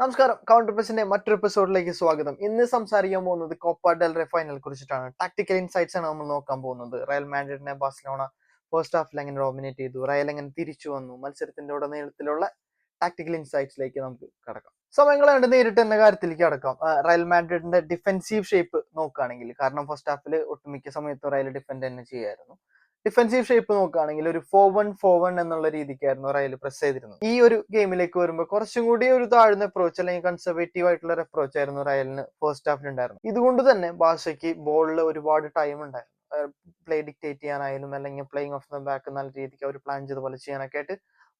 നമസ്കാരം. കൗണ്ടർ പ്രസിന്റെ മറ്റൊരു എപ്പിസോഡിലേക്ക് സ്വാഗതം. ഇന്ന് സംസാരിക്കാൻ പോകുന്നത് കോപ്പ ഡെൽ റെ ഫൈനൽ കുറിച്ചിട്ടാണ്. ടാക്ടിക്കൽ ഇൻസൈറ്റ്സ് ആണ് നമ്മൾ നോക്കാൻ പോകുന്നത്. റയൽ മാഡ്രിഡിനെ ബാഴ്സലോണ ഫസ്റ്റ് ഹാഫിൽ എങ്ങനെ ഡോമിനേറ്റ് ചെയ്തു? റയൽ എങ്ങനെ തിരിച്ചു വന്നു? മത്സരത്തിന്റെ ഉടനീളത്തിലുള്ള ടാക്ടിക്കൽ ഇൻസൈറ്റ്സിലേക്ക് നമുക്ക് കടക്കാം. സമയങ്ങൾ കണ്ട് നേരിട്ട് എന്ന കാര്യത്തിലേക്ക് കടക്കാം. റയൽ മാഡ്രിഡിന്റെ ഡിഫെൻസീവ് ഷേപ്പ് നോക്കുകയാണെങ്കിൽ കാരണം ഫസ്റ്റ് ഹാഫിൽ ഒട്ടുമിക്ക സമയത്തും റയൽ ഡിഫെൻഡ് തന്നെ ചെയ്യായിരുന്നു. ഡിഫെൻസീവ് ഷേപ്പ് നോക്കുകയാണെങ്കിൽ ഒരു ഫോർ വൺ ഫോർ വൺ എന്നുള്ള രീതിക്കായിരുന്നു റയൽ പ്രസ് ചെയ്തിരുന്നത്. ഈ ഒരു ഗെയിമിലേക്ക് വരുമ്പോൾ കുറച്ചും കൂടി ഒരു താഴ്ന്ന അപ്രോച്ച് അല്ലെങ്കിൽ കൺസർവേറ്റീവ് ആയിട്ടുള്ള ഒരു അപ്രോച്ച് ആയിരുന്നു റയലിന് ഫസ്റ്റ് ഹാഫിൽ ഉണ്ടായിരുന്നു ഇതുകൊണ്ട് തന്നെ ബാഷയ്ക്ക് ബോളിൽ ഒരുപാട് ടൈം ഉണ്ടായിരുന്നു. പ്ലേ ഡിക്റ്റേറ്റ് ചെയ്യാനായാലും അല്ലെങ്കിൽ പ്ലേയിങ് ഓഫ് ദ ബാക്ക് നല്ല രീതിക്ക് അവർ പ്ലാൻ ചെയ്ത പോലെ ചെയ്യാനൊക്കെ ആയിട്ട്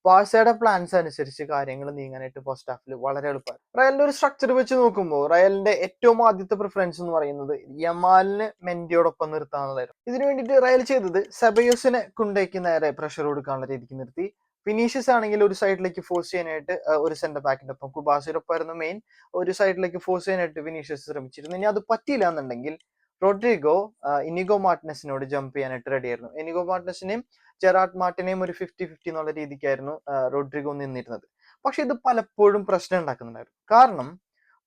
ബാഴ്സയുടെ പ്ലാൻസ് അനുസരിച്ച് കാര്യങ്ങൾ നീങ്ങാനായിട്ട് ഫസ്റ്റ് ഹാഫിൽ വളരെ എളുപ്പമാണ്. റയലിന്റെ ഒരു സ്ട്രക്ചർ വെച്ച് നോക്കുമ്പോൾ റയലിന്റെ ഏറ്റവും ആദ്യത്തെ പ്രിഫറൻസ് എന്ന് പറയുന്നത് യമാലിന് മെന്റിയോടൊപ്പം നിർത്താനുള്ളതായിരുന്നു. ഇതിനു വേണ്ടിയിട്ട് റയൽ ചെയ്തത് സെബയോസിനെ കുണ്ടേക്ക് നേരെ പ്രഷർ കൊടുക്കാനുള്ള രീതിക്ക് നിർത്തി. ഫിനീഷ്യസ് ആണെങ്കിൽ ഒരു സൈഡിലേക്ക് ഫോഴ്സ് ചെയ്യാനായിട്ട് ഒരു സെന്റർ ബാക്കിന്റെ ഒപ്പം. കുബാസിനൊപ്പമായിരുന്നു മെയിൻ ഒരു സൈഡിലേക്ക് ഫോഴ്സ് ചെയ്യാനായിട്ട് ഫിനീഷ്യസ് ശ്രമിച്ചിരുന്നു. ഇനി അത് പറ്റിയില്ല എന്നുണ്ടെങ്കിൽ റോഡ്രിഗോ ഇനിഗോ മാർട്ടിനസിനോട് ജമ്പ് ചെയ്യാനായിട്ട് റെഡി ആയിരുന്നു. ഇനിഗോ മാർട്ടിനസിനെയും ജെറാർഡ് മാർട്ടിനെയും ഒരു ഫിഫ്റ്റി ഫിഫ്റ്റി എന്നുള്ള രീതിക്കായിരുന്നു റോഡ്രിഗോ നിന്നിരുന്നത്. പക്ഷെ ഇത് പലപ്പോഴും പ്രശ്നം ഉണ്ടാക്കുന്നുണ്ടായിരുന്നു. കാരണം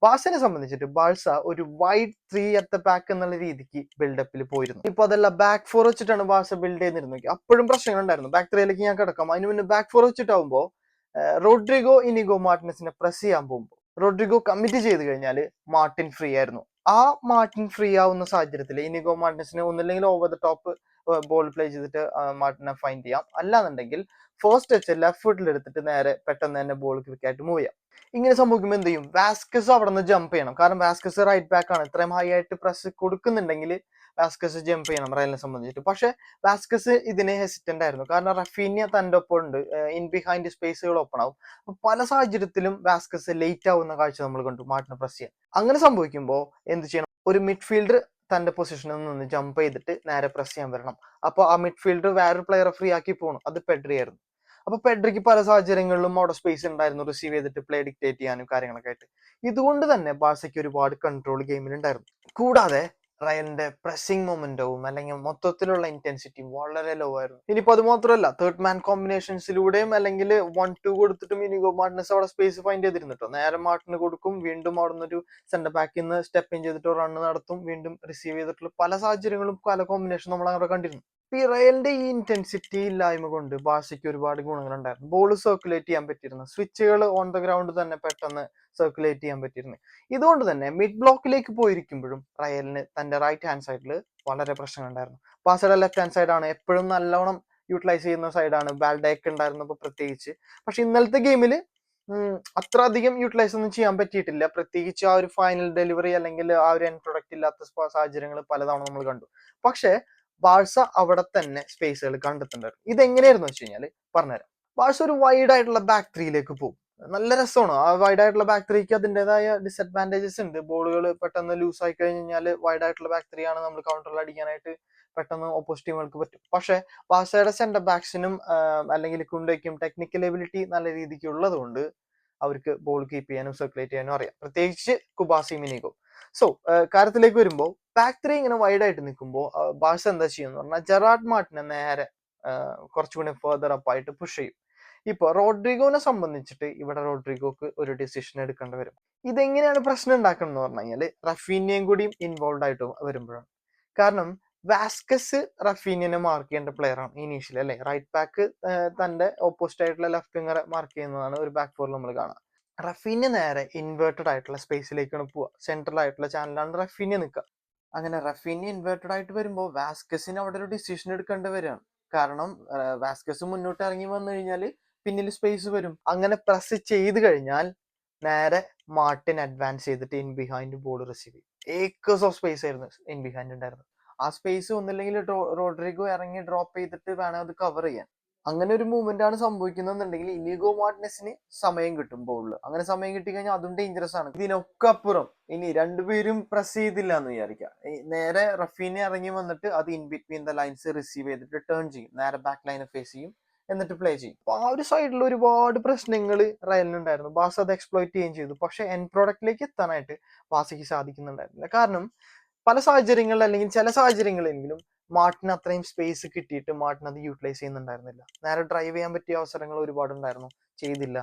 ബാഴ്സനെ സംബന്ധിച്ചിട്ട് ബാഴ്സ ഒരു wide three at the back എന്നുള്ള രീതിക്ക് ബിൽഡപ്പിൽ പോയിരുന്നു. ഇപ്പൊ അതല്ല ബാക്ക് ഫോർ വെച്ചിട്ടാണ് ബാഴ്സ ബിൽഡ് ചെയ്തിരുന്നത് അപ്പോഴും പ്രശ്നങ്ങൾ ഉണ്ടായിരുന്നു ബാക്ക് ത്രീയിലേക്ക് ഞാൻ കിടക്കാം. അതിന് മുന്നേ ബാക്ക് ഫോർ വെച്ചിട്ടാവുമ്പോൾ റോഡ്രിഗോ ഇനിഗോ മാർട്ടിനസിനെ പ്രസ് ചെയ്യാൻ പോകുമ്പോൾ റോഡ്രിഗോ കമ്മിറ്റ് ചെയ്ത് കഴിഞ്ഞാൽ മാർട്ടിൻ ഫ്രീ ആയിരുന്നു. ആ മാർട്ടിൻ ഫ്രീ ആവുന്ന സാഹചര്യത്തിൽ ഇനിഗോ മാർട്ടിനസിന് ഒന്നില്ലെങ്കിൽ over the top ball play ചെയ്തിട്ട് മാർട്ടിനെ ഫൈൻഡ് ചെയ്യാം. അല്ലാന്നുണ്ടെങ്കിൽ ഫസ്റ്റ് ടച്ച് ലെഫ്റ്റ് ഫുട്ടിൽ എടുത്തിട്ട് നേരെ പെട്ടെന്ന് തന്നെ ബോൾ ക്വിക്കായിട്ട് മൂവ് ചെയ്യാം. ഇങ്ങനെ സംഭവിക്കുമ്പോൾ എന്ത് ചെയ്യും? വാസ്കസ് അവിടെ നിന്ന് ജമ്പ് ചെയ്യണം. കാരണം വാസ്കസ് റൈറ്റ് ബാക്ക് ആണ്. ഇത്രയും ഹൈ ആയിട്ട് പ്രസ് കൊടുക്കുന്നുണ്ടെങ്കിൽ വാസ്കസ് ജമ്പ് ചെയ്യണം റയലിനെ സംബന്ധിച്ചിട്ട്. പക്ഷേ വാസ്കസ് ഇതിനെ ഹെസിറ്റന്റ് ആയിരുന്നു. കാരണം റഫീനിയ തന്റെ ഒപ്പം ഉണ്ട്. ഇൻ ബിഹൈൻഡ് സ്പേസുകൾ ഓപ്പൺ ആവും. അപ്പൊ പല സാഹചര്യത്തിലും വാസ്കസ് ലേറ്റ് ആവുന്ന കാഴ്ച നമ്മൾ കണ്ടു മാർട്ടിനെ പ്രസ് ചെയ്യാൻ അങ്ങനെ സംഭവിക്കുമ്പോൾ എന്ത് ചെയ്യണം? ഒരു മിഡ്ഫീൽഡർ തന്റെ പൊസിഷനിൽ നിന്ന് ജമ്പ് ചെയ്തിട്ട് നേരെ പ്രസ് ചെയ്യാൻ വരണം. അപ്പോൾ ആ മിഡ്ഫീൽഡർ വേറൊരു പ്ലെയറെ ഫ്രീ ആക്കി പോകണം അത് പെഡ്രി ആയിരുന്നു. അപ്പൊ പെഡ്രിക്ക് പല സാഹചര്യങ്ങളിലും അവിടെ സ്പേസ് ഉണ്ടായിരുന്നു. റിസീവ് ചെയ്തിട്ട് പ്ലേ ഡിക്റ്റേറ്റ് ചെയ്യാനും കാര്യങ്ങളൊക്കെ ആയിട്ട്. ഇതുകൊണ്ട് തന്നെ ബാഴ്സയ്ക്ക് ഒരുപാട് കൺട്രോൾ ഗെയിമിൽ ഉണ്ടായിരുന്നു. കൂടാതെ റയലിന്റെ പ്രസിംഗ് മൊമെന്റവും അല്ലെങ്കിൽ മൊത്തത്തിലുള്ള ഇന്റൻസിറ്റിയും വളരെ ലോ ആയിരുന്നു. ഇനിയിപ്പോ അത് മാത്രമല്ല തേർഡ് മാൻ കോമ്പിനേഷൻസിലൂടെയും അല്ലെങ്കിൽ വൺ ടു കൊടുത്തിട്ടും ഇനിഗോ മാർട്ടിനസ് അവിടെ സ്പേസ് ഫൈൻഡ് ചെയ്തിരുന്നിട്ടോ? നേരെ മാർട്ടിന് കൊടുക്കും വീണ്ടും അവിടെ ഒരു സെന്റർ ബാക്കിൽ നിന്ന് സ്റ്റെപ്പ് ഇൻ ചെയ്തിട്ട് റണ്ണ് നടത്തും വീണ്ടും റിസീവ് ചെയ്തിട്ടുള്ള പല സാഹചര്യങ്ങളും പല കോമ്പിനേഷൻ നമ്മൾ അങ്ങനെ കണ്ടിരുന്നു. ഈ റയലിന്റെ ഈ ഇന്റൻസിറ്റി ഇല്ലായ്മ കൊണ്ട് ബാഷയ്ക്ക് ഒരുപാട് ഗുണങ്ങളുണ്ടായിരുന്നു. ബോൾ സർക്കുലേറ്റ് ചെയ്യാൻ പറ്റിയിരുന്നു. സ്വിച്ചുകൾ ഓൺ ദ ഗ്രൗണ്ട് തന്നെ പെട്ടെന്ന് സർക്കുലേറ്റ് ചെയ്യാൻ പറ്റിയിരുന്നു. ഇതുകൊണ്ട് തന്നെ മിഡ് ബ്ലോക്കിലേക്ക് പോയിരിക്കുമ്പോഴും റയലിന് തന്റെ റൈറ്റ് ഹാൻഡ് സൈഡിൽ വളരെ പ്രശ്നങ്ങൾ ഉണ്ടായിരുന്നു ബാസയുടെ ലെഫ്റ്റ് ഹാൻഡ് സൈഡാണ് എപ്പോഴും നല്ലോണം യൂട്ടിലൈസ് ചെയ്യുന്ന സൈഡാണ് ബാൽഡേക്ക് ഉണ്ടായിരുന്നപ്പോൾ പ്രത്യേകിച്ച്. പക്ഷെ ഇന്നലത്തെ ഗെയിമിൽ അത്ര അധികം യൂട്ടിലൈസ് ഒന്നും ചെയ്യാൻ പറ്റിയിട്ടില്ല. പ്രത്യേകിച്ച് ആ ഒരു ഫൈനൽ ഡെലിവറി അല്ലെങ്കിൽ ആ ഒരു എൻ പ്രൊഡക്റ്റ് ഇല്ലാത്ത സാഹചര്യങ്ങൾ പലതവണ നമ്മൾ കണ്ടു. പക്ഷെ ബാഴ്സ അവിടെ തന്നെ സ്പേസുകൾ കണ്ടെത്തുന്നുണ്ടായിരുന്നു ഇതെങ്ങനെയായിരുന്നു വെച്ച് കഴിഞ്ഞാൽ പറഞ്ഞുതരാം. ബാഴ്സ ഒരു വൈഡ് ആയിട്ടുള്ള ബാക്ക് ത്രീയിലേക്ക് പോകും. നല്ല രസമാണ്. ആ വൈഡ് ആയിട്ടുള്ള ബാക്ക് ത്രീക്ക് അതിന്റെതായ ഡിസഡ്വാന്റേജസ് ഉണ്ട്. ബോളുകൾ പെട്ടെന്ന് ലൂസ് ആയി കഴിഞ്ഞ് കഴിഞ്ഞാൽ വൈഡ് ആയിട്ടുള്ള ബാക്ക് ത്രീ ആണ് നമ്മൾ കൗണ്ടറിൽ അടിക്കാനായിട്ട് പെട്ടെന്ന് ഓപ്പോസിറ്റ് ടീമുകൾക്ക് പറ്റും. പക്ഷെ ബാഴ്സയുടെ സെന്റർ ബാക്സിനും അല്ലെങ്കിൽ കുണ്ടയ്ക്കും ടെക്നിക്കൽ എബിലിറ്റി നല്ല രീതിക്ക് ഉള്ളതുകൊണ്ട് അവർക്ക് ബോൾ കീപ്പ് ചെയ്യാനും സർക്കുലേറ്റ് ചെയ്യാനും അറിയാം. പ്രത്യേകിച്ച് കുബാസി മിനിഗോ. സോ കാര്യത്തിലേക്ക് വരുമ്പോൾ ബാക്ക് ത്രീ ഇങ്ങനെ വൈഡ് ആയിട്ട് നിൽക്കുമ്പോൾ ബാഴ്സ എന്താ ചെയ്യുമെന്ന് പറഞ്ഞാൽ ജെറാഡ് മാർട്ടിനെ നേരെ കുറച്ചുകൂടി ഫെർദർ അപ്പ് ആയിട്ട് പുഷ് ചെയ്യും. ഇപ്പൊ റോഡ്രിഗോനെ സംബന്ധിച്ചിട്ട് ഇവിടെ റോഡ്രിഗോക്ക് ഒരു ഡിസിഷൻ എടുക്കേണ്ടി വരും. ഇതെങ്ങനെയാണ് പ്രശ്നം ഉണ്ടാക്കുന്നത് എന്ന് പറഞ്ഞു കഴിഞ്ഞാൽ റഫീനിയയും കൂടിയും ഇൻവോൾവ് ആയിട്ട് വരുമ്പോഴാണ്. കാരണം വാസ്കസ് റഫീനിയനെ മാർക്ക് ചെയ്യേണ്ട പ്ലെയർ ആണ് ഇനീഷ്യലി അല്ലെ? റൈറ്റ് ബാക്ക് തന്റെ ഓപ്പോസിറ്റ് ആയിട്ടുള്ള ലെഫ്റ്റ് വിങ്ങറെ മാർക്ക് ചെയ്യുന്നതാണ് ഒരു ബാക്ക് ഫോർ നമ്മൾ കാണാം റഫീന്യ നേരെ ഇൻവേർട്ടഡ് ആയിട്ടുള്ള സ്പേസിലേക്കാണ് പോവുക സെൻട്രൽ ആയിട്ടുള്ള ചാനലാണ് റഫീന്യ നിൽക്കുക അങ്ങനെ റഫീന്യ ഇൻവേർട്ടഡ് ആയിട്ട് വരുമ്പോൾ വാസ്കസിന് അവിടെ ഒരു ഡിസിഷൻ എടുക്കേണ്ടി വരികയാണ് കാരണം വാസ്കസ് മുന്നോട്ട് ഇറങ്ങി വന്നു കഴിഞ്ഞാൽ പിന്നിൽ സ്പേസ് വരും. അങ്ങനെ പ്രസ് ചെയ്ത് കഴിഞ്ഞാൽ നേരെ മാർട്ടിൻ അഡ്വാൻസ് ചെയ്തിട്ട് ഇൻ ബിഹൈൻഡ് ബോൾ റിസീവ് ചെയ്യും. ഏക്കേഴ്സ് ഓഫ് സ്പേസ് ആയിരുന്നു ഇൻ ബിഹൈൻഡ് ഉണ്ടായിരുന്നത്. ആ സ്പേസ് ഒന്നില്ലെങ്കിൽ റോഡ്രിഗോ ഇറങ്ങി ഡ്രോപ്പ് ചെയ്തിട്ട് വേണം അത് കവർ ചെയ്യാൻ. അങ്ങനെ ഒരു മൂവ്മെന്റ് ആണ് സംഭവിക്കുന്നതെന്നുണ്ടെങ്കിൽ ഇനിഗോ മാർട്ടിനസിന് സമയം കിട്ടും ബോളിൽ അങ്ങനെ സമയം കിട്ടി കഴിഞ്ഞാൽ അതും ഡേഞ്ചറസ് ആണ്. ഇതിനൊക്കെ അപ്പുറം ഇനി രണ്ടുപേരും പ്രസ് ചെയ്തില്ല എന്ന് വിചാരിക്കാം. നേരെ റഫീനെ ഇറങ്ങി വന്നിട്ട് അത് in between the lines receive ചെയ്തിട്ട് ടേൺ ചെയ്യും. നേരെ ബാക്ക് ലൈനെ ഫേസ് ചെയ്യും. എന്നിട്ട് പ്ലേ ചെയ്യും. അപ്പൊ ആ ഒരു സൈഡിൽ ഒരുപാട് പ്രശ്നങ്ങൾ റയലിനുണ്ടായിരുന്നു ബാസ അത് എക്സ്പ്ലോയിറ്റ് ചെയ്യുകയും ചെയ്തു. പക്ഷെ എൻ പ്രോഡക്റ്റിലേക്ക് എത്താനായിട്ട് ബാസയ്ക്ക് സാധിക്കുന്നുണ്ടായിരുന്നില്ല. കാരണം പല സാഹചര്യങ്ങളിൽ അല്ലെങ്കിൽ ചില സാഹചര്യങ്ങളെങ്കിലും മാർട്ടിന് അത്രയും സ്പേസ് കിട്ടിയിട്ട് മാർട്ടിൻ അത് യൂട്ടിലൈസ് ചെയ്യുന്നുണ്ടായിരുന്നില്ല. നേരെ ഡ്രൈവ് ചെയ്യാൻ പറ്റിയ അവസരങ്ങൾ ഒരുപാട് ഉണ്ടായിരുന്നു ചെയ്തില്ല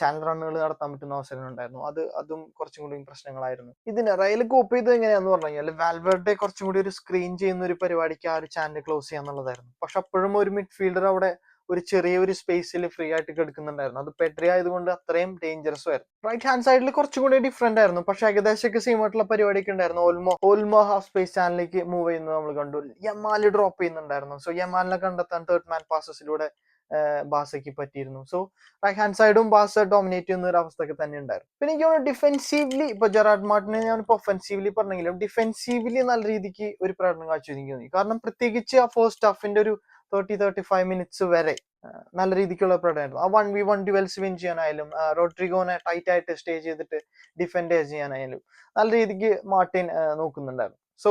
ചാനൽ റണ്ണുകൾ നടത്താൻ പറ്റുന്ന അവസരങ്ങൾ ഉണ്ടായിരുന്നു അത് അതും കുറച്ചും കൂടി പ്രശ്നങ്ങളായിരുന്നു. ഇതിന് റയൽ കോപ്പ് ചെയ്ത് എങ്ങനെയാന്ന് പറഞ്ഞു കഴിഞ്ഞാൽ വാൽവേർഡെ കുറച്ചും കൂടി ഒരു സ്ക്രീൻ ചെയ്യുന്ന ഒരു പരിപാടിക്ക് ആ ഒരു ചാനൽ ക്ലോസ് ചെയ്യാന്നുള്ളതായിരുന്നു. പക്ഷെ അപ്പോഴും ഒരു മിഡ്ഫീൽഡർ അവിടെ ഒരു ചെറിയ ഒരു സ്പേസിൽ ഫ്രീ ആയിട്ട് കിടക്കുന്നുണ്ടായിരുന്നു. അത് പെട്രി ആയതുകൊണ്ട് അത്രയും ഡേഞ്ചറസ് ആയിരുന്നു. റൈറ്റ് ഹാൻഡ് സൈഡിൽ കുറച്ചും കൂടി ഡിഫറെന്റ് ആയിരുന്നു. പക്ഷെ ഏകദേശമൊക്കെ സെയിം ആയിട്ടുള്ള പരിപാടിയൊക്കെ ഉണ്ടായിരുന്നു. ഓൾമോ ഓൾമോ ഹാഫ് സ്പേസ് ചാനലിലേക്ക് മൂവ് ചെയ്യുന്നത് നമ്മൾ കണ്ടു. യമാൽ ഡ്രോപ്പ് ചെയ്യുന്നുണ്ടായിരുന്നു. സോ യമാലിനെ കണ്ടെത്താൻ തേർഡ് മാൻ പാസസിലൂടെ ബാസയ്ക്ക് പറ്റിയിരുന്നു. സോ റൈറ്റ് ഹാൻഡ് സൈഡും ബാസ ഡോമിനേറ്റ് ചെയ്യുന്ന ഒരു അവസ്ഥയൊക്കെ തന്നെ ഉണ്ടായിരുന്നു. പിന്നെ എനിക്ക് ഡിഫെൻസീവ്ലി ഇപ്പൊ ജെറാഡ് മാർട്ടിനെ ഞാൻ ഇപ്പൊ ഒഫെൻസീവ്ലി പറഞ്ഞെങ്കിലും ഡിഫെൻസീവ്ലി നല്ല രീതിക്ക് ഒരു പ്രകടനം കാഴ്ച എനിക്ക് തോന്നി. കാരണം പ്രത്യേകിച്ച് ആ ഫസ്റ്റ് ഹാഫിന്റെ ഒരു തേർട്ടി തേർട്ടി ഫൈവ് മിനിറ്റ്സ് വരെ നല്ല രീതിക്കുള്ള പ്രകടനമായിരുന്നു. ആ one v one duels win ചെയ്യാനായാലും റോഡ്രിഗോനെ ടൈറ്റ് ആയിട്ട് സ്റ്റേ ചെയ്തിട്ട് ഡിഫെൻഡ് ചെയ്യാനായാലും നല്ല രീതിക്ക് മാർട്ടിൻ നോക്കുന്നുണ്ടായിരുന്നു. സോ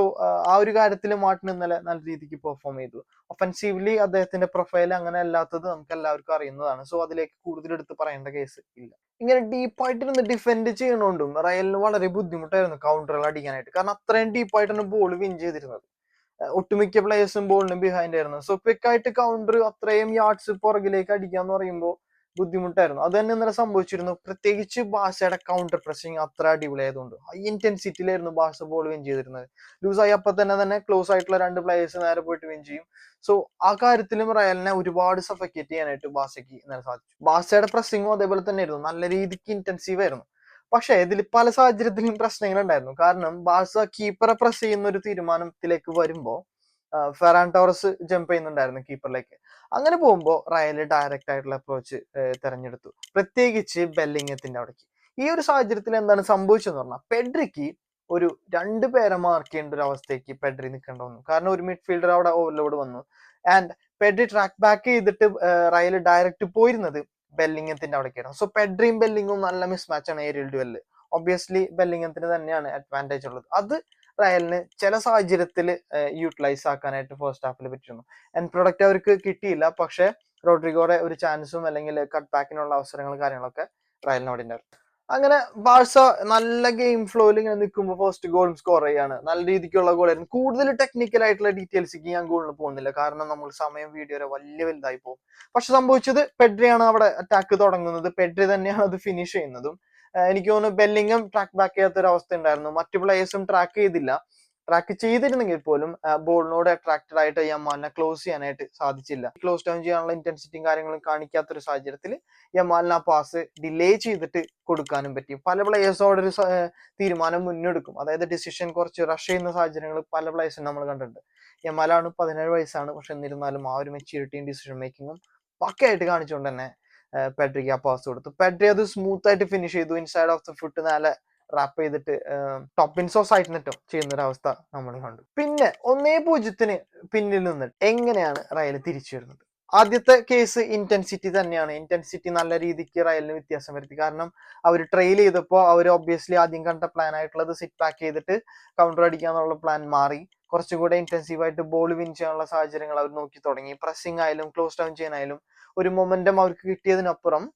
ആ ഒരു കാര്യത്തിൽ മാർട്ടിൻ ഇന്നലെ നല്ല രീതിക്ക് പെർഫോം ചെയ്തു. ഒഫൻസീവ്ലി അദ്ദേഹത്തിന്റെ പ്രൊഫൈൽ അങ്ങനെ അല്ലാത്തത് നമുക്ക് എല്ലാവർക്കും അറിയുന്നതാണ്. സോ അതിലേക്ക് കൂടുതൽ എടുത്ത് പറയേണ്ട കേസ് ഇല്ല. ഇങ്ങനെ ഡീപ്പായിട്ടിരുന്ന് ഡിഫെൻഡ് ചെയ്യണോണ്ടും റയലിന് വളരെ ബുദ്ധിമുട്ടായിരുന്നു കൗണ്ടറുകൾ അടിക്കാനായിട്ട്. കാരണം അത്രയും ഡീപ്പായിട്ടാണ് ബോൾ വിൻ ചെയ്തിരുന്നത്. ഒട്ടുമിക്ക പ്ലേയേഴ്സും ബോളിന് ബിഹൈൻഡ് ആയിരുന്നു. സോ ക്വിക്ക് ആയിട്ട് കൗണ്ടർ അത്രയും യാർഡ്സ് പുറകിലേക്ക് അടിക്കാന്ന് പറയുമ്പോൾ ബുദ്ധിമുട്ടായിരുന്നു. അത് തന്നെ ഇന്നലെ സംഭവിച്ചിരുന്നു. പ്രത്യേകിച്ച് ബാസയുടെ കൗണ്ടർ പ്രസിംഗ് അത്ര അടിപൊളിയായതുകൊണ്ട്. ഹൈ ഇന്റൻസിറ്റിയിലായിരുന്നു ബാസ ബോൾ വിൻ ചെയ്തിരുന്നത്. ലൂസായി അപ്പൊ തന്നെ തന്നെ ക്ലോസ് ആയിട്ടുള്ള രണ്ട് പ്ലേയേഴ്സ് നേരെ പോയിട്ട് വിൻ ചെയ്യും. സോ ആ കാര്യത്തിലും റയലിനെ ഒരുപാട് സഫക്കേറ്റ് ചെയ്യാനായിട്ട് ബാസയ്ക്ക് ഇന്നലെ സാധിച്ചു. ബാസയുടെ പ്രസിംഗും അതേപോലെ തന്നെ ആയിരുന്നു നല്ല രീതിക്ക് ഇന്റൻസീവ് ആയിരുന്നു. പക്ഷേ ഇതിൽ പല സാഹചര്യത്തിലും പ്രശ്നങ്ങൾ ഉണ്ടായിരുന്നു കാരണം ബാഴ്സ കീപ്പറെ പ്രസ് ചെയ്യുന്ന ഒരു തീരുമാനത്തിലേക്ക് വരുമ്പോ ഫെറാൻ ടോറസ് ജമ്പ് ചെയ്യുന്നുണ്ടായിരുന്നു കീപ്പറിലേക്ക് അങ്ങനെ പോകുമ്പോൾ റയൽ ഡയറക്റ്റ് ആയിട്ടുള്ള അപ്രോച്ച് തിരഞ്ഞെടുത്തു. പ്രത്യേകിച്ച് ബെല്ലിങ്ങത്തിന്റെ അവിടേക്ക്. ഈ ഒരു സാഹചര്യത്തിൽ എന്താണ് സംഭവിച്ചതെന്ന് പറഞ്ഞാൽ പെഡ്രിക്ക് ഒരു രണ്ട് പേരെ മാർക്ക് ചെയ്യേണ്ട ഒരു അവസ്ഥയ്ക്ക് പെഡ്രി നിൽക്കേണ്ട വന്നു. കാരണം ഒരു മിഡ്ഫീൽഡർ അവിടെ ഓവർലോഡ് വന്നു. ആൻഡ് പെഡ്രി ട്രാക്ക് ബാക്ക് ചെയ്തിട്ട് റയൽ ഡയറക്റ്റ് പോയിരുന്നത് ബെല്ലിങ്ങത്തിന്റെ അവിടേക്കായിരുന്നു. സോ പെഡ്രീം ബെല്ലിങ്ങും നല്ല മിസ് മാച്ചാണ് ഏരിയൽ ഡുവലിൽ ഒബ്വിയസ്ലി ബെല്ലിങ്ങത്തിന് തന്നെയാണ് അഡ്വാന്റേജ് ഉള്ളത്. അത് റയലിന് ചില സാഹചര്യത്തിൽ യൂട്ടിലൈസ് ആക്കാനായിട്ട് ഫസ്റ്റ് ഹാഫിൽ പറ്റിയിരുന്നു. എൻ പ്രൊഡക്റ്റ് അവർക്ക് കിട്ടിയില്ല. പക്ഷേ റോഡ്രിഗോയുടെ ഒരു ചാൻസും അല്ലെങ്കിൽ കട്ട് ബാക്കിനുള്ള അവസരങ്ങളും കാര്യങ്ങളൊക്കെ റയലിനോട് ഉണ്ടായിരുന്നു. അങ്ങനെ ബാഴ്സ നല്ല ഗെയിം ഫ്ലോയിൽ ഇങ്ങനെ നിൽക്കുമ്പോൾ ഫസ്റ്റ് ഗോൾ സ്കോർ ചെയ്യാണ്. നല്ല രീതിക്കുള്ള ഗോളായിരുന്നു കൂടുതൽ ടെക്നിക്കൽ ആയിട്ടുള്ള ഡീറ്റെയിൽസിക്ക് ഞാൻ ഗോളിന് പോകുന്നില്ല. കാരണം നമ്മൾ സമയം വീഡിയോ വലിയ വലുതായി പോകും. പക്ഷെ സംഭവിച്ചത് പെഡ്രിയാണ് അവിടെ അറ്റാക്ക് തുടങ്ങുന്നത്. പെഡ്രി തന്നെയാണ് അത് ഫിനിഷ് ചെയ്യുന്നതും. എനിക്ക് തോന്നുന്നു ബെല്ലിങ്ങും ട്രാക്ക് ബാക്ക് ചെയ്യാത്ത ഒരു അവസ്ഥ ഉണ്ടായിരുന്നു. മറ്റു പ്ലേയേഴ്സും ട്രാക്ക് ചെയ്തില്ല. ട്രാക്ക് ചെയ്തിരുന്നെങ്കിൽ പോലും ബോളിനോട് അട്രാക്റ്റഡ് ആയിട്ട് യമാലിനെ ക്ലോസ് ചെയ്യാനായിട്ട് സാധിച്ചില്ല. ക്ലോസ് ഡൗൺ ചെയ്യാനുള്ള ഇന്റൻസിറ്റിയും കാര്യങ്ങളും കാണിക്കാത്ത ഒരു സാഹചര്യത്തിൽ യമാലിന് ആ പാസ് ഡിലേ ചെയ്തിട്ട് കൊടുക്കാനും പറ്റി. പല പ്ലേയേഴ്സോട് ഒരു സ- ഏർ തീരുമാനം മുന്നെടുക്കും. അതായത് ഡിസിഷൻ കുറച്ച് റഷ് ചെയ്യുന്ന സാഹചര്യങ്ങൾ പല പ്ലേയേഴ്സും നമ്മൾ കണ്ടിട്ടുണ്ട്. യമാലാണ് പതിനേഴ് വയസ്സാണ്. പക്ഷെ എന്നിരുന്നാലും ആ ഒരു മെച്യൂരിറ്റിയും ഡിസിഷൻ മേക്കിങ്ങും പക്കയായിട്ട് കാണിച്ചുകൊണ്ട് തന്നെ പെഡ്രിക്ക് ആ പാസ് കൊടുത്തു. പെഡ്രി അത് സ്മൂത്ത് ആയിട്ട് ഫിനിഷ് ചെയ്തു. ഇൻസൈഡ് ഓഫ് ദ ഫുട്ട് നല്ല റാപ്പ് ചെയ്തിട്ട് ടോപ്പിൻസോ സോസ് നെറ്റോ ചെയ്യുന്ന ഒരു അവസ്ഥ നമ്മൾ കണ്ടു. പിന്നെ ഒന്നേ പൂജ്യത്തിന് പിന്നിൽ നിന്ന് എങ്ങനെയാണ് റയൽ തിരിച്ചു വരുന്നത്? ആദ്യത്തെ കേസ് ഇന്റൻസിറ്റി തന്നെയാണ്. ഇന്റൻസിറ്റി നല്ല രീതിക്ക് റയലിന് വ്യത്യാസം വരുത്തി. കാരണം അവർ ട്രെയിൽ ചെയ്തപ്പോൾ അവർ ഒബ്വിയസ്ലി ആദ്യം കണ്ട പ്ലാൻ ആയിട്ടുള്ളത് സിറ്റ് ബാക്ക് ചെയ്തിട്ട് കൗണ്ടർ അടിക്കാന്നുള്ള പ്ലാൻ മാറി. കുറച്ചുകൂടെ ഇന്റൻസീവ് ആയിട്ട് ബോൾ വിൻ ചെയ്യാനുള്ള സാഹചര്യങ്ങൾ അവർ നോക്കി തുടങ്ങി. പ്രസിംഗ് ആയാലും ക്ലോസ് ഡൗൺ ചെയ്യാനായാലും ഒരു മൊമെന്റം അവർക്ക് കിട്ടിയതിനപ്പുറം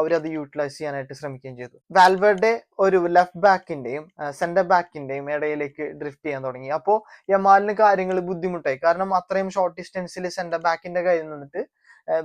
അവരത് യൂട്ടിലൈസ് ചെയ്യാനായിട്ട് ശ്രമിക്കുകയും ചെയ്തു. വാൽവേർഡെ ഒരു ലെഫ്റ്റ് ബാക്കിന്റെയും സെന്റർ ബാക്കിന്റെയും ഇടയിലേക്ക് ഡ്രിഫ്റ്റ് ചെയ്യാൻ തുടങ്ങി. അപ്പോൾ യമാലിന് കാര്യങ്ങൾ ബുദ്ധിമുട്ടായി. കാരണം അത്രയും ഷോർട്ട് ഡിസ്റ്റൻസിൽ സെന്റർ ബാക്കിന്റെ കയ്യിൽ നിന്നിട്ട്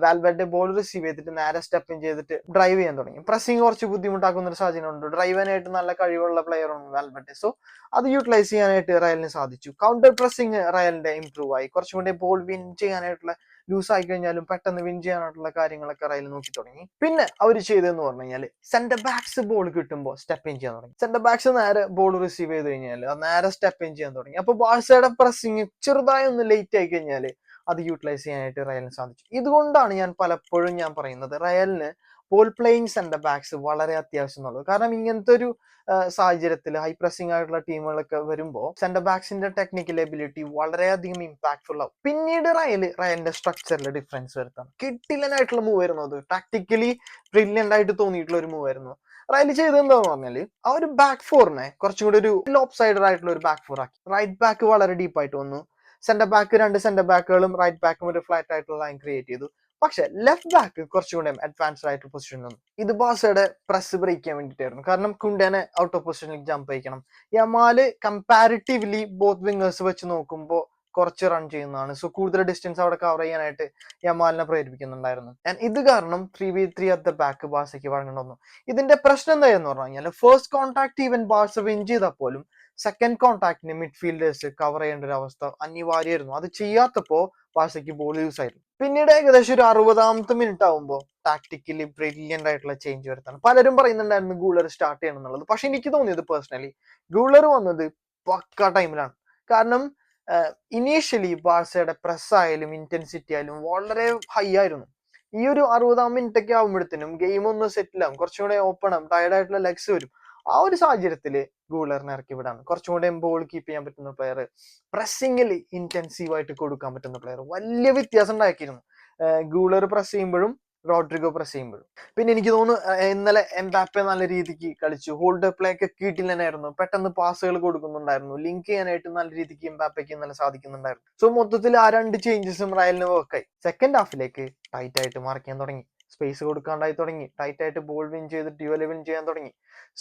വാൽവേർഡെ ബോൾ റിസീവ് ചെയ്തിട്ട് നേരെ സ്റ്റെപ്പ് ചെയ്തിട്ട് ഡ്രൈവ് ചെയ്യാൻ തുടങ്ങി. പ്രസിംഗ് കുറച്ച് ബുദ്ധിമുട്ടാക്കുന്ന ഒരു സാഹചര്യം ഉണ്ട്. ഡ്രൈവനായിട്ട് നല്ല കഴിവുള്ള പ്ലെയറാണ് വാൽവേർഡെ സോ അത് യൂട്ടിലൈസ് ചെയ്യാനായിട്ട് റയലിന് സാധിച്ചു. കൗണ്ടർ പ്രസിംഗ് റയലിന്റെ ഇംപ്രൂവ് ആയി. കുറച്ചും കൂടി ബോൾ വിൻ ചെയ്യാനായിട്ടുള്ള ലൂസ് ആയി കഴിഞ്ഞാലും പെട്ടെന്ന് വിൻ ചെയ്യാനായിട്ടുള്ള കാര്യങ്ങളൊക്കെ റയൽ നോക്കി തുടങ്ങി. പിന്നെ അവർ ചെയ്തതെന്ന് പറഞ്ഞു കഴിഞ്ഞാൽ സെന്റർ ബാക്സ് ബോൾ കിട്ടുമ്പോൾ സ്റ്റെപ്പ് ഇൻ ചെയ്യാൻ തുടങ്ങി. സെന്റർ ബാക്സ് നേരെ ബോൾ റിസീവ് ചെയ്ത് കഴിഞ്ഞാൽ നേരെ സ്റ്റെപ്പ് ഇൻ ചെയ്യാൻ തുടങ്ങി. അപ്പൊ ബാഴ്സയുടെ പ്രസിംഗ് ചെറുതായി ഒന്ന് ലേറ്റ് ആയി കഴിഞ്ഞാൽ അത് യൂട്ടിലൈസ് ചെയ്യാനായിട്ട് റയലിന് സാധിച്ചു. ഇതുകൊണ്ടാണ് ഞാൻ പലപ്പോഴും ഞാൻ പറയുന്നത് റയലിന് ബോൾ പ്ലേയിങ് സെന്റർ ബാക്സ് വളരെ അത്യാവശ്യം എന്നുള്ളത്. കാരണം ഇങ്ങനത്തെ ഒരു സാഹചര്യത്തിൽ ഹൈ പ്രസിംഗ് ആയിട്ടുള്ള ടീമുകളൊക്കെ വരുമ്പോൾ സെന്റർ ബാക്സിന്റെ ടെക്നിക്കൽ എബിലിറ്റി വളരെയധികം ഇമ്പാക്ട്ഫുൾ ആവും. പിന്നീട് റയൽ റയലിന്റെ സ്ട്രക്ചറിൽ ഡിഫറൻസ് വരുത്താണ്. കിട്ടില്ലനായിട്ടുള്ള മൂവ് ആയിരുന്നു അത്. ടാക്ടിക്കലി ബ്രില്യന്റ് ആയിട്ട് തോന്നിയിട്ടുള്ള ഒരു മൂവ് ആയിരുന്നു. റയൽ ചെയ്തത് എന്താന്ന് പറഞ്ഞാൽ ആ ഒരു ബാക്ക് ഫോറിനെ കുറച്ചും കൂടി ഒരു ലോപ്പ് സൈഡർ ആയിട്ടുള്ള ഒരു ബാക്ക് ഫോർ ആക്കി. റൈറ്റ് ബാക്ക് വളരെ ഡീപ്പായിട്ട് വന്നു. സെന്റർ ബാക്ക് രണ്ട് സെന്റർ ബാക്കുകളും റൈറ്റ് ബാക്കും ഒരു ഫ്ലാറ്റ് ആയിട്ടുള്ള ലൈൻ ക്രിയേറ്റ് ചെയ്തു. പക്ഷെ ലെഫ്റ്റ് ബാക്ക് കുറച്ചുകൂടെ അഡ്വാൻസ്ഡ് ആയിട്ട് പൊസിഷൻ നിന്നു. ഇത് ബാസയുടെ പ്രസ് ബ്രേക്ക് ചെയ്യാൻ വേണ്ടിയിട്ടായിരുന്നു. കാരണം കുണ്ടേനെ ഔട്ട് ഓഫ് പൊസിഷനിലേക്ക് ജമ്പ് അയക്കണം. യമാൽ കമ്പാരിറ്റീവ്ലി ബോത്ത് വിങ്ങേഴ്സ് വെച്ച് നോക്കുമ്പോൾ കുറച്ച് റൺ ചെയ്യുന്നതാണ്. സോ കൂടുതൽ ഡിസ്റ്റൻസ് അവിടെ കവർ ചെയ്യാനായിട്ട് യമാലിനെ പ്രേരിപ്പിക്കുന്നുണ്ടായിരുന്നു. ആൻഡ് ഇത് കാരണം three v three at the back ബാസയ്ക്ക് വഴങ്ങേണ്ടി വന്നു. ഇതിന്റെ പ്രശ്നം എന്തായെന്ന് പറഞ്ഞു കഴിഞ്ഞാൽ ഫസ്റ്റ് കോൺടാക്ട് ഈവൻ ബാസ വിൻ ചെയ്താൽ പോലും സെക്കൻഡ് കോൺടാക്ടിന് മിഡ്ഫീൽഡേഴ്സ് കവർ ചെയ്യേണ്ട ഒരു അവസ്ഥ അനിവാര്യമായിരുന്നു. അത് ചെയ്യാത്തപ്പോ ബാഴ്സയ്ക്ക് ബോൾ യൂസ് ആയിരുന്നു പിന്നീട് ഏകദേശം ഒരു അറുപതാമത്തെ മിനിറ്റ് ആകുമ്പോൾ ടാക്ടിക്കലി ബ്രില്യന്റ് ആയിട്ടുള്ള ചേഞ്ച് വരുത്താണ് പലരും പറയുന്നുണ്ടായിരുന്നു ഗൂളർ സ്റ്റാർട്ട് ചെയ്യണം എന്നുള്ളത്. പക്ഷെ എനിക്ക് തോന്നിയത് പേഴ്സണലി ഗൂളർ വന്നത് പക്ക ടൈമിലാണ് കാരണം ഇനീഷ്യലി ബാഴ്സയുടെ പ്രസ് ആയാലും ഇന്റൻസിറ്റി ആയാലും വളരെ ഹൈ ആയിരുന്നു. ഈ ഒരു അറുപതാം മിനിറ്റ് ഒക്കെ ആകുമ്പോഴത്തേനും ഗെയിം ഒന്ന് സെറ്റിലാകും കുറച്ചുകൂടെ കുറച്ചും കൂടെ ഓപ്പൺ ആകും ടയർഡ് ആയിട്ടുള്ള ലെഗ്സ് വരും. ആ ഒരു സാഹചര്യത്തിൽ ഗൂളറിനെ ഇറക്കി വിടാണ് കുറച്ചും കൂടെ ബോൾ കീപ്പ് ചെയ്യാൻ പറ്റുന്ന പ്ലെയർ പ്രസ്സിംഗിൽ ഇന്റൻസീവ് ആയിട്ട് കൊടുക്കാൻ പറ്റുന്ന പ്ലെയർ വലിയ വ്യത്യാസം ഉണ്ടാക്കിയിരുന്നു. ഗൂളർ പ്രസ് ചെയ്യുമ്പോഴും റോഡ്രിഗോ പ്രസ് ചെയ്യുമ്പോഴും. പിന്നെ എനിക്ക് തോന്നുന്നു ഇന്നലെ എംബാപ്പെ നല്ല രീതിക്ക് കളിച്ചു. ഹോൾഡ് പ്ലേ ഒക്കെ കീട്ടില്ലെന്നായിരുന്നു. പെട്ടെന്ന് പാസുകൾ കൊടുക്കുന്നുണ്ടായിരുന്നു. ലിങ്ക് ചെയ്യാനായിട്ട് നല്ല രീതിക്ക് എംബാപ്പയ്ക്ക് ഇന്നലെ സാധിക്കുന്നുണ്ടായിരുന്നു. സോ മൊത്തത്തിൽ ആ രണ്ട് ചേഞ്ചസും റയലിന് വർക്കായി സെക്കൻഡ് ഹാഫിലേക്ക് ടൈറ്റ് ആയിട്ട് മാർക്ക് ചെയ്യാൻ തുടങ്ങി. സ്പേസ് കൊടുക്കാണ്ടായി തുടങ്ങി. ടൈറ്റ് ആയിട്ട് ബോൾ വിൻ ചെയ്ത് ഡ്യുവൽ വിൻ ചെയ്യാൻ തുടങ്ങി.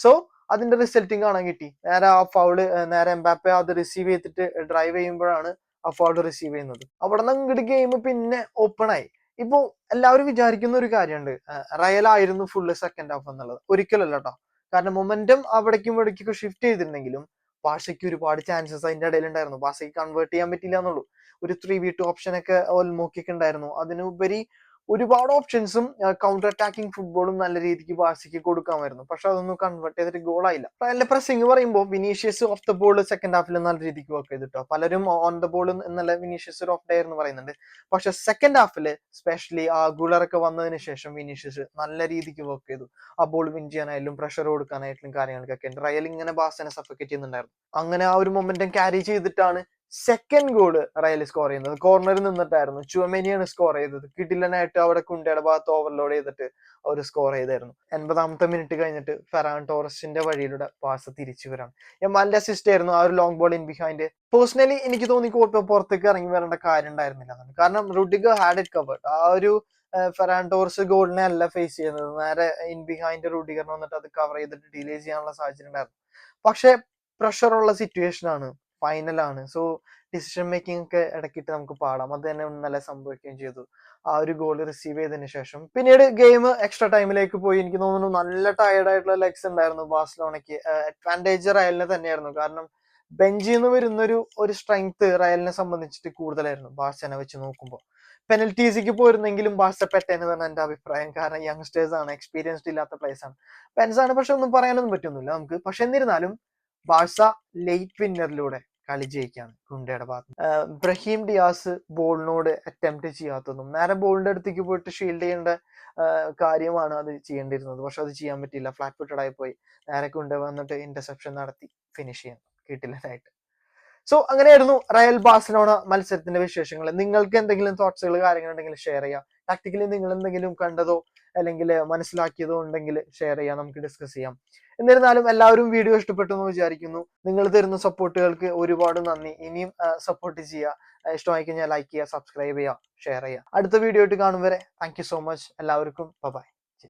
സോ അതിന്റെ റിസൾട്ടും കാണാൻ കിട്ടി. നേരെ ആ ഫൗൾ നേരെ എംബാപ്പെ അത് റിസീവ് ചെയ്തിട്ട് ഡ്രൈവ് ചെയ്യുമ്പോഴാണ് ആ ഫൗൾ റിസീവ് ചെയ്യുന്നത്. അവിടെ നിന്ന് ഇങ്ങോട്ട് ഗെയിം പിന്നെ ഓപ്പൺ ആയി. ഇപ്പോ എല്ലാവരും വിചാരിക്കുന്ന ഒരു കാര്യമുണ്ട്. റയൽ ആയിരുന്നു ഫുള്ള് സെക്കൻഡ് ഹാഫ് എന്നുള്ളത്. ഒരിക്കലല്ല കേട്ടോ കാരണം മൊമെന്റം അവിടേക്കും ഇവിടേക്കൊക്കെ ഷിഫ്റ്റ് ചെയ്തിരുന്നെങ്കിലും ഭാഷയ്ക്ക് ഒരുപാട് ചാൻസസ് അതിന്റെ ഇടയിൽ ഉണ്ടായിരുന്നു ഭാഷയ്ക്ക് കൺവേർട്ട് ചെയ്യാൻ പറ്റില്ല എന്നുള്ളൂ. ഒരു ത്രീ വി ടു ഓപ്ഷൻ ഒക്കെ നോക്കിയൊക്കെ ഉണ്ടായിരുന്നു. അതിനുപരി ഒരുപാട് ഓപ്ഷൻസും കൗണ്ടർ അറ്റാക്കിംഗ് ഫുട്ബോളും നല്ല രീതിക്ക് ബാസിക്ക് കൊടുക്കാമായിരുന്നു പക്ഷെ അതൊന്നും കൺവേർട്ട് ചെയ്തിട്ട് ഗോൾ ആയില്ല. റയലിന്റെ പ്രസിംഗ് പറയുമ്പോൾ Vinicius off the ball second ഹാഫിൽ നല്ല രീതിക്ക് വർക്ക് ചെയ്തിട്ടോ? പലരും ഓൺ ദ ബോൾ എന്നല്ല വിനീഷ്യസ് ഓഫ് ഡേ എന്ന് പറയുന്നുണ്ട്. പക്ഷെ സെക്കൻഡ് ഹാഫിൽ സ്പെഷ്യലി ആ ഗുളറൊക്കെ വന്നതിന് ശേഷം വിനീഷ്യസ് നല്ല രീതിക്ക് വർക്ക് ചെയ്തു. ആ ബോൾ വിൻ ചെയ്യാനായാലും പ്രഷർ കൊടുക്കാനായിട്ടും കാര്യങ്ങൾക്കൊക്കെ റയൽ ഇങ്ങനെ ബാസിനെ സഫക്കേറ്റ് ചെയ്യുന്നുണ്ടായിരുന്നു. അങ്ങനെ ആ ഒരു മൊമെന്റം ക്യാരി ചെയ്തിട്ടാണ് സെക്കൻഡ് ഗോൾ റയൽ സ്കോർ ചെയ്യുന്നത്. കോർണറിൽ നിന്നിട്ടായിരുന്നു. ചുവമേനിയാണ് സ്കോർ ചെയ്തത്. കിടിലനായിട്ട് അവിടെ കുണ്ടയുടെ ഭാഗത്ത് ഓവർലോഡ് ചെയ്തിട്ട് അവർ സ്കോർ ചെയ്തായിരുന്നു. എൺപതാമത്തെ മിനിറ്റ് കഴിഞ്ഞിട്ട് ഫെറാൻ ടോറസ്റ്റിന്റെ വഴിയിലൂടെ പാസ് തിരിച്ചു വരാം നല്ല അസിസ്റ്റ് ആയിരുന്നു ആ ഒരു long ball in behind personally എനിക്ക് തോന്നി കോട്ട് പുറത്തേക്ക് ഇറങ്ങി വരേണ്ട കാര്യം ഉണ്ടായിരുന്നില്ല. കാരണം റുഡിഗ ഹാഡ് ഇറ്റ് കവേർഡ് ആ ഒരു ഫെറാൻ ടോറസ് ഗോളിനെ അല്ല ഫേസ് ചെയ്യുന്നത്. നേരെ ഇൻ ബിഹൈൻഡ് റുഡിഗറിന് വന്നിട്ട് അത് കവർ ചെയ്തിട്ട് ഡിലേ ചെയ്യാനുള്ള സാഹചര്യം ഉണ്ടായിരുന്നു. പക്ഷെ സിറ്റുവേഷൻ ആണ്. ഫൈനലാണ് സോ ഡിസിഷൻ മേക്കിംഗ് ഒക്കെ ഇടയ്ക്കിട്ട് നമുക്ക് പാടാം. അത് തന്നെ നല്ല സംഭവിക്കുകയും ചെയ്തു. ആ ഒരു ഗോൾ റിസീവ് ചെയ്തതിന് ശേഷം. പിന്നീട് ഗെയിം എക്സ്ട്രാ ടൈമിലേക്ക് പോയി. എനിക്ക് തോന്നുന്നു നല്ല ടയർഡ് ആയിട്ടുള്ള ലെഗ്സ് ഉണ്ടായിരുന്നു ബാഴ്സലോണയ്ക്ക്. അഡ്വാന്റേജ് റയലിനെ തന്നെയായിരുന്നു. കാരണം ബെഞ്ചിൽ നിന്ന് വരുന്ന ഒരു സ്ട്രെങ്ത് റയലിനെ സംബന്ധിച്ചിട്ട് കൂടുതലായിരുന്നു ബാഴ്സനെ വെച്ച് നോക്കുമ്പോൾ പെനൽറ്റീസിക്ക് പോയിരുന്നെങ്കിലും ബാഴ്സ പെട്ടെന്ന് തന്നെ എന്റെ അഭിപ്രായം. കാരണം യങ്സ്റ്റേഴ്സ് ആണ് എക്സ്പീരിയൻസ്ഡ് ഇല്ലാത്ത പ്ലേസ് ആണ്. പെൻസ് ആണ്. പക്ഷെ ഒന്നും പറയാനൊന്നും പറ്റുന്നില്ല നമുക്ക്. പക്ഷെ എന്നിരുന്നാലും ബാഴ്സ ലേറ്റ് വിന്നറിലൂടെ കളി ജയിക്കാണ് കുണ്ടയുടെ ഭാഗത്ത്. ബ്രഹീം ഡിയാസ് ബോളിനോട് അറ്റംപ്റ്റ് ചെയ്യാത്തതും നേരെ ബോളിന്റെ അടുത്തേക്ക് പോയിട്ട് ഷീൽഡ് ചെയ്യേണ്ട കാര്യമാണ് അത് ചെയ്യേണ്ടിയിരുന്നത്. പക്ഷെ അത് ചെയ്യാൻ പറ്റിയില്ല. ഫ്ലാറ്റ് ഫുട്ടഡ് ആയി പോയി. നേരെ കൊണ്ട് വന്നിട്ട് ഇന്റർസെപ്ഷൻ നടത്തി ഫിനിഷ് ചെയ്യാൻ. കിട്ടില്ലാനായിട്ട് സോ അങ്ങനെയായിരുന്നു റയൽ ബാസിലോണ മത്സരത്തിന്റെ വിശേഷങ്ങൾ. നിങ്ങൾക്ക് എന്തെങ്കിലും തോട്ട്സുകൾ കാര്യങ്ങളുണ്ടെങ്കിൽ ഷെയർ ചെയ്യാം. ടാക്ടിക്കലി നിങ്ങൾ എന്തെങ്കിലും കണ്ടതോ അല്ലെങ്കിൽ മനസ്സിലാക്കിയതോ ഉണ്ടെങ്കിൽ ഷെയർ ചെയ്യാം നമുക്ക് ഡിസ്കസ് ചെയ്യാം. എന്നിരുന്നാലും എല്ലാവരും വീഡിയോ ഇഷ്ടപ്പെട്ടു എന്ന് വിചാരിക്കുന്നു. നിങ്ങൾ തരുന്ന സപ്പോർട്ടുകൾക്ക് ഒരുപാട് നന്ദി. ഇനിയും സപ്പോർട്ട് ചെയ്യുക. ഇഷ്ടമായി കഴിഞ്ഞാൽ ലൈക്ക് ചെയ്യുക സബ്സ്ക്രൈബ് ചെയ്യുക ഷെയർ ചെയ്യുക. അടുത്ത വീഡിയോ ആയിട്ട് കാണും വരെ. താങ്ക് സോ മച്ച് എല്ലാവർക്കും ബൈ